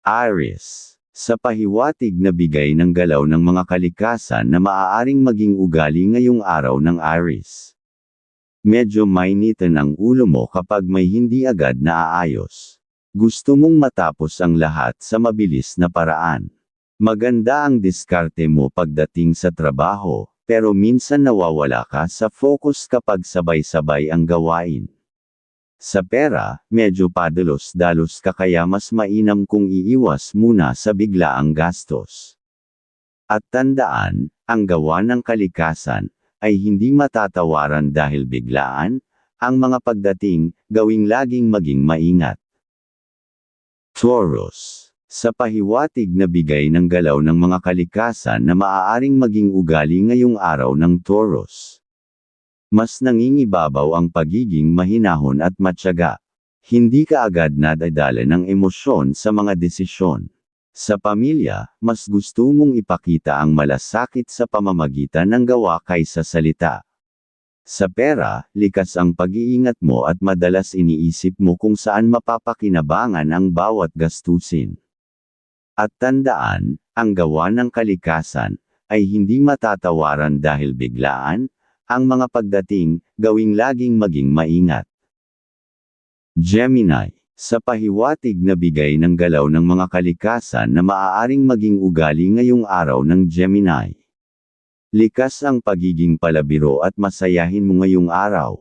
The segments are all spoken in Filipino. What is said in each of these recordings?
Aries. Sa pahiwatig na bigay ng galaw ng mga kalikasan na maaaring maging ugali ngayong araw ng Aries. Medyo mainitan ang ulo mo kapag may hindi agad na aayos. Gusto mong matapos ang lahat sa mabilis na paraan. Maganda ang diskarte mo pagdating sa trabaho, pero minsan nawawala ka sa focus kapag sabay-sabay ang gawain. Sa pera, medyo padalos-dalos ka kaya mas mainam kung iiwas muna sa biglaang gastos. At tandaan, ang gawa ng kalikasan, ay hindi matatawaran dahil biglaan, ang mga pagdating, gawing laging maging maingat. Taurus. Sa pahiwatig na bigay ng galaw ng mga kalikasan na maaaring maging ugali ngayong araw ng Taurus mas nangingibabaw ang pagiging mahinahon at matyaga. Hindi ka agad nadadala ng emosyon sa mga desisyon. Sa pamilya, mas gusto mong ipakita ang malasakit sa pamamagitan ng gawa kaysa salita. Sa pera, likas ang pag-iingat mo at madalas iniisip mo kung saan mapapakinabangan ang bawat gastusin. At tandaan, ang gawa ng kalikasan, ay hindi matatawaran dahil biglaan, ang mga pagdating, gawing laging maging maingat. Gemini, sa pahiwatig na bigay ng galaw ng mga kalikasan na maaaring maging ugali ngayong araw ng Gemini. Likas ang pagiging palabiro at masayahin mo ngayong araw.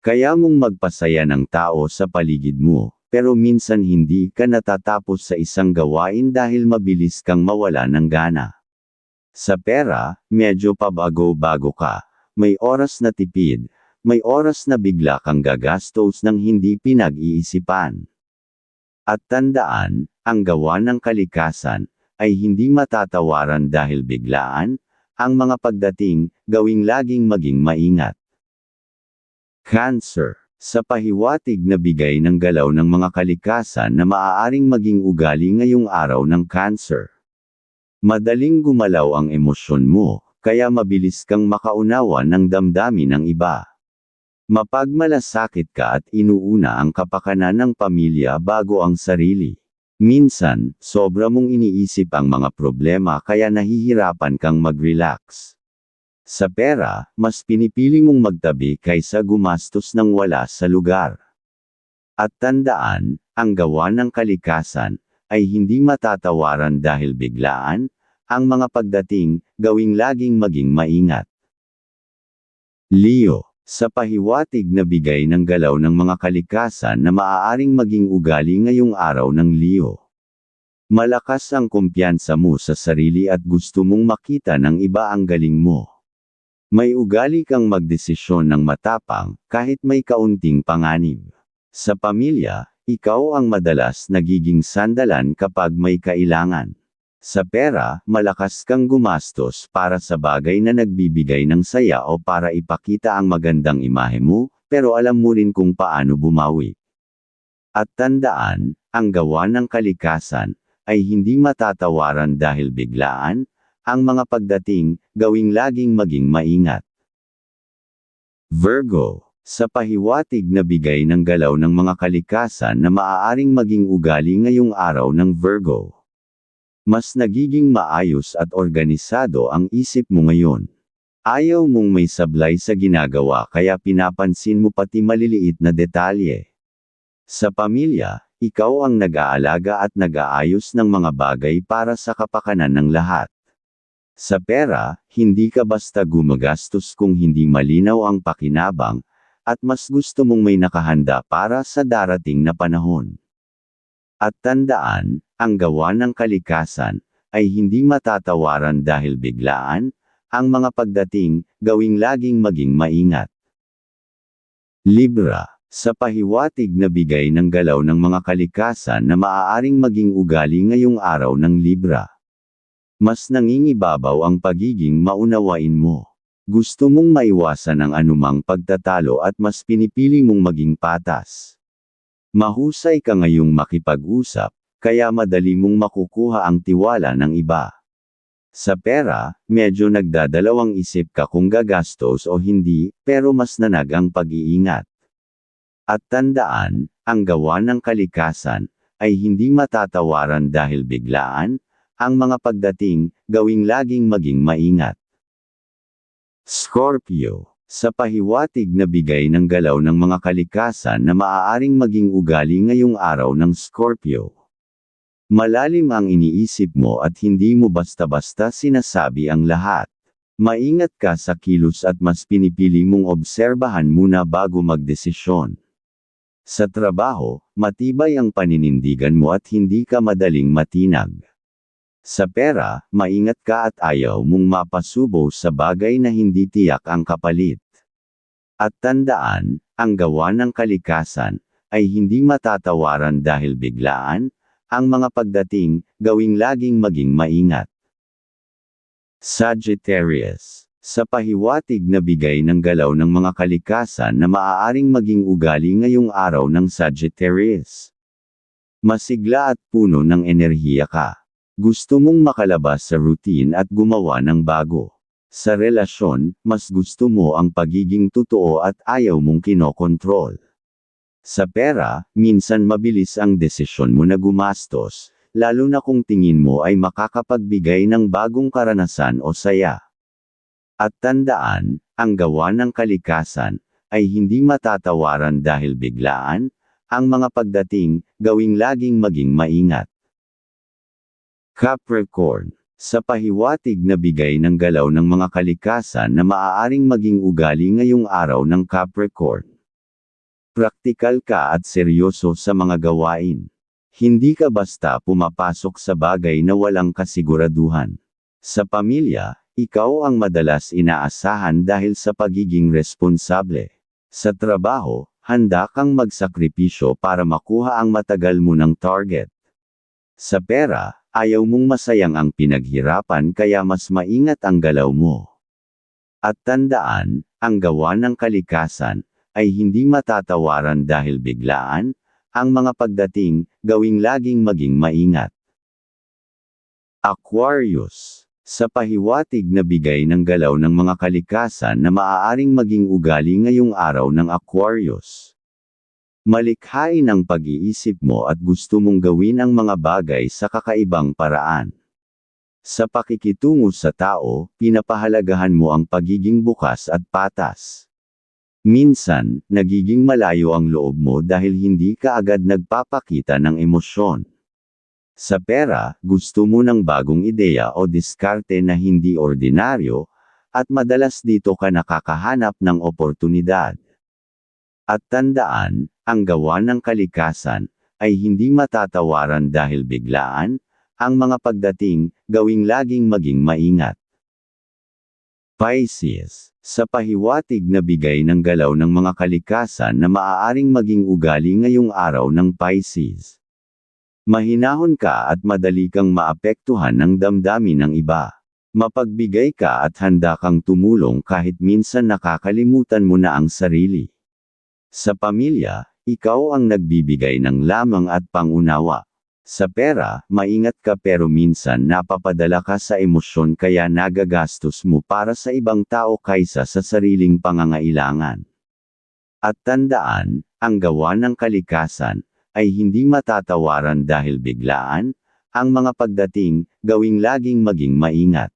Kaya mong magpasaya ng tao sa paligid mo, pero minsan hindi ka natatapos sa isang gawain dahil mabilis kang mawala ng gana. Sa pera, medyo pabago-bago ka, may oras na tipid, may oras na bigla kang gagastos ng hindi pinag-iisipan. At tandaan, ang gawa ng kalikasan, ay hindi matatawaran dahil biglaan, ang mga pagdating, gawing laging maging maingat. Cancer. Sa pahiwatig na bigay ng galaw ng mga kalikasan na maaaring maging ugali ngayong araw ng cancer. Madaling gumalaw ang emosyon mo, kaya mabilis kang makaunawa ng damdamin ng iba. Mapagmalasakit ka at inuuna ang kapakanan ng pamilya bago ang sarili. Minsan, sobra mong iniisip ang mga problema kaya nahihirapan kang mag-relax. Sa pera, mas pinipili mong magtabi kaysa gumastos ng wala sa lugar. At tandaan, ang gawa ng kalikasan, ay hindi matatawaran dahil biglaan, ang mga pagdating, gawing laging maging maingat. Leo, sa pahiwatig na bigay ng galaw ng mga kalikasan na maaaring maging ugali ngayong araw ng Leo. Malakas ang kumpiyansa mo sa sarili at gusto mong makita ng iba ang galing mo. May ugali kang magdesisyon ng matapang, kahit may kaunting panganib. Sa pamilya, ikaw ang madalas nagiging sandalan kapag may kailangan. Sa pera, malakas kang gumastos para sa bagay na nagbibigay ng saya o para ipakita ang magandang imahe mo, pero alam mo rin kung paano bumawi. At tandaan, ang gawa ng kalikasan, ay hindi matatawaran dahil biglaan, ang mga pagdating, gawing laging maging maingat. Virgo, sa pahiwatig na bigay ng galaw ng mga kalikasan na maaaring maging ugali ngayong araw ng Virgo mas nagiging maayos at organisado ang isip mo ngayon. Ayaw mong may sablay sa ginagawa kaya pinapansin mo pati maliliit na detalye. Sa pamilya, ikaw ang nag-aalaga at nag-aayos ng mga bagay para sa kapakanan ng lahat. Sa pera, hindi ka basta gumagastos kung hindi malinaw ang pakinabang, at mas gusto mong may nakahanda para sa darating na panahon. At tandaan, ang gawa ng kalikasan, ay hindi matatawaran dahil biglaan, ang mga pagdating, gawing laging maging maingat. Libra, sa pahiwatig na bigay ng galaw ng mga kalikasan na maaaring maging ugali ngayong araw ng Libra. Mas nangingibabaw ang pagiging maunawain mo. Gusto mong maiwasan ang anumang pagtatalo at mas pinipili mong maging patas. Mahusay ka ngayong makipag-usap, kaya madali mong makukuha ang tiwala ng iba. Sa pera, medyo nagdadalawang isip ka kung gagastos o hindi, pero mas nanag ang pag-iingat. At tandaan, ang gawa ng kalikasan, ay hindi matatawaran dahil biglaan, ang mga pagdating, gawing laging maging maingat. Scorpio, sa pahiwatig na bigay ng galaw ng mga kalikasan na maaaring maging ugali ngayong araw ng Scorpio. Malalim ang iniisip mo at hindi mo basta-basta sinasabi ang lahat. Maingat ka sa kilos at mas pinipili mong obserbahan muna bago magdesisyon. Sa trabaho, matibay ang paninindigan mo at hindi ka madaling matinag. Sa pera, maingat ka at ayaw mong mapasubo sa bagay na hindi tiyak ang kapalit. At tandaan, ang gawa ng kalikasan, ay hindi matatawaran dahil biglaan, ang mga pagdating, gawing laging maging maingat. Sagittarius sa pahiwatig na bigay ng galaw ng mga kalikasan na maaaring maging ugali ngayong araw ng Sagittarius. Masigla at puno ng enerhiya ka. Gusto mong makalabas sa routine at gumawa ng bago. Sa relasyon, mas gusto mo ang pagiging totoo at ayaw mong kinokontrol. Sa pera, minsan mabilis ang desisyon mo na gumastos, lalo na kung tingin mo ay makakapagbigay ng bagong karanasan o saya. At tandaan, ang gawa ng kalikasan, ay hindi matatawaran dahil biglaan, ang mga pagdating, gawing laging maging maingat. Capricorn sa pahiwatig na bigay ng galaw ng mga kalikasan na maaaring maging ugali ngayong araw ng Capricorn. Praktikal ka at seryoso sa mga gawain. Hindi ka basta pumapasok sa bagay na walang kasiguraduhan. Sa pamilya, ikaw ang madalas inaasahan dahil sa pagiging responsable. Sa trabaho, handa kang magsakripisyo para makuha ang matagal mo ng target. Sa pera, ayaw mong masayang ang pinaghirapan kaya mas maingat ang galaw mo. At tandaan, ang gawa ng kalikasan, ay hindi matatawaran dahil biglaan, ang mga pagdating, gawing laging maging maingat. Aquarius sa pahiwatig na bigay ng galaw ng mga kalikasan na maaaring maging ugali ngayong araw ng Aquarius. Malikhain ang pag-iisip mo at gusto mong gawin ang mga bagay sa kakaibang paraan. Sa pakikitungo sa tao, pinapahalagahan mo ang pagiging bukas at patas. Minsan, nagiging malayo ang loob mo dahil hindi ka agad nagpapakita ng emosyon. Sa pera, gusto mo ng bagong ideya o diskarte na hindi ordinaryo, at madalas dito ka nakakahanap ng oportunidad. At tandaan, ang gawa ng kalikasan, ay hindi matatawaran dahil biglaan, ang mga pagdating, gawing laging maging maingat. Pisces sa pahiwatig na bigay ng galaw ng mga kalikasan na maaaring maging ugali ngayong araw ng Pisces. Mahinahon ka at madali kang maapektuhan ng damdamin ng iba. Mapagbigay ka at handa kang tumulong kahit minsan nakakalimutan mo na ang sarili. Sa pamilya, ikaw ang nagbibigay ng lamang at pangunawa. Sa pera, maingat ka pero minsan napapadala ka sa emosyon kaya nagagastos mo para sa ibang tao kaysa sa sariling pangangailangan. At tandaan, ang gawa ng kalikasan, ay hindi matatawaran dahil biglaan, ang mga pagdating, gawing laging maging maingat.